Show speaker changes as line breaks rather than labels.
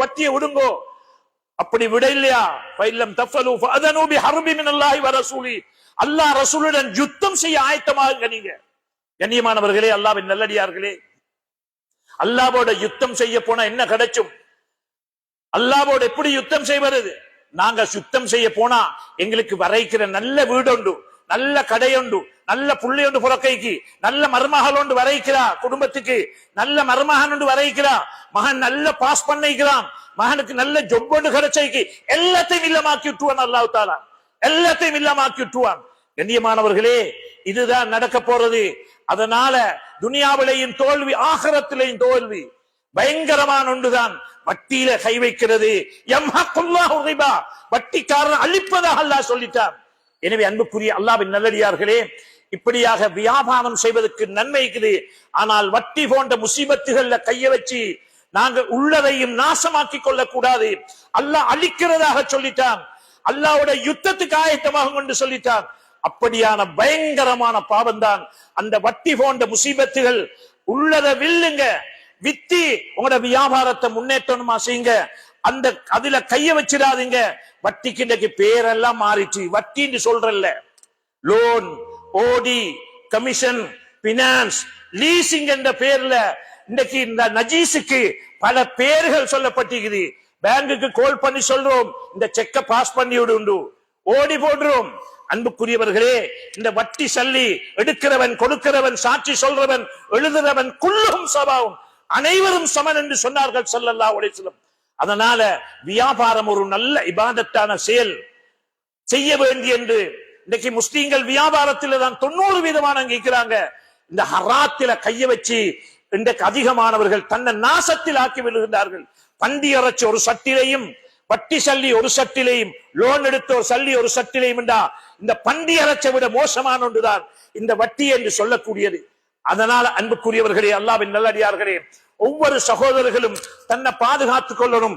வட்டியை விடுங்கோ. அப்படி விட இல்லையா பைல்லம் தஃபலு ஃபஅதனு மின் அல்லாஹி வ ரசூலி அல்லாஹ் ரசூலுடன் யுத்தம் செய்ய ஆயத்தமாகுங்க நீங்க. கண்ணியமானவர்களே அல்லாஹ்வின் நல்லடியார்களே. அல்லாஹ்வோட யுத்தம் செய்ய போனா என்ன கிடைச்சும்? அல்லாஹ்வோட எப்படி யுத்தம் செய்வது? நாங்க சுத்தம் செய்ய போனா எங்களுக்கு வரைக்கிற நல்ல வீடு உண்டு நல்ல கடையுண்டு நல்ல புள்ளையுண்டு புறக்கைக்கு நல்ல மருமகள் ஒன்று வரைக்கிறா குடும்பத்துக்கு நல்ல மருமகன் ஒன்று வரைக்கிறா மகன் நல்ல பாஸ் பண்ணிக்கிறான் மகனுக்கு நல்ல ஜொப் ஒன்று கிடைச்சைக்கு எல்லாத்தையும் இல்லமாக்கி விட்டுவான் அல்லாஹ் தாலா. எல்லாத்தையும் இல்லமாக்கி விட்டுவான். கண்ணியமானவர்களே இதுதான் நடக்க போறது. அதனால துனியாவிலேயும் தோல்வி ஆகரத்திலேயும் தோல்வி. பயங்கரமான ஒன்றுதான். வட்டியில கை வைக்கிறது. யம்ஹக்குல்லாஹு ரிபா. வட்டிக்காரன் அழிப்பதாக அல்லாஹ் சொல்லிட்டான். எனவே அன்புக்குரிய அல்லாவின் நல்லடியார்களே இப்படியாக வியாபாரம் செய்வதற்கு நன்மை இருக்குது. ஆனால் வட்டி போன்ற முசீபத்துகள்ல கைய வச்சு நாங்கள் உள்ளதையும் நாசமாக்கி கொள்ளக்கூடாது. அல்லாஹ் அழிக்கிறதாக சொல்லிட்டான். அல்லாவோட யுத்தத்துக்கு ஆயத்தமாக கொண்டு சொல்லிட்டான். அப்படியான பயங்கரமான பாவம் தான் அந்த வட்டி போன்ற முசீபத்துகள் உள்ளதை வில்லுங்க. வித்தி உங்களோட வியாபாரத்தை முன்னேற்றணுமா செய்யுங்க. அந்த அதுல கைய வச்சிடாதீங்க. வட்டிக்கு இன்னைக்கு பேரெல்லாம் மாறிச்சு. வட்டின்னு சொல்றல்ல. Loan OD commission finance leasing என்ற பேர்ல இன்னைக்கு இந்த நஜீஸுக்கு பல பேர்கள் சொல்லப்பட்டிருக்குது. பேங்குக்கு கால் பண்ணி சொல்றோம். இந்த செக்க பாஸ் பண்ணி விடுண்டு. ஓடி போடுறோம். அன்புக்குரியவர்களே இந்த வட்டி சல்லி எடுக்கிறவன் கொடுக்கிறவன் சாட்சி சொல்றவன் எழுதுறவன் குள்ளும் சபாவும் அனைவரும் சமன் என்று சொன்னார்கள் சொல்லல்லா அலைஹி அதனால வியாபாரம் ஒரு நல்ல இபாதத்தான செயல் செய்ய வேண்டி என்று இன்னைக்கு முஸ்லீம்கள் வியாபாரத்தில் தான் தொண்ணூறு வீதமான கேட்கிறாங்க இந்த ஹராத்தில கைய வச்சு இன்றைக்கு அதிகமானவர்கள் தன்னை நாசத்தில் ஆக்கி விடுகின்றார்கள் பண்டி அரைச்சி ஒரு சட்டிலையும் வட்டி சல்லி ஒரு சட்டிலையும் லோன் எடுத்த ஒரு சல்லி ஒரு சட்டிலையும் இந்த பண்டி அரைச்சை விட மோசமான ஒன்றுதான். இந்த வட்டி என்று சொல்லக்கூடியது. அதனால அன்புக்குரியவர்களே அல்லாவின் நல்லடியார்களே ஒவ்வொரு சகோதரர்களும் தன்னை பாதுகாத்துக் கொள்ளணும்.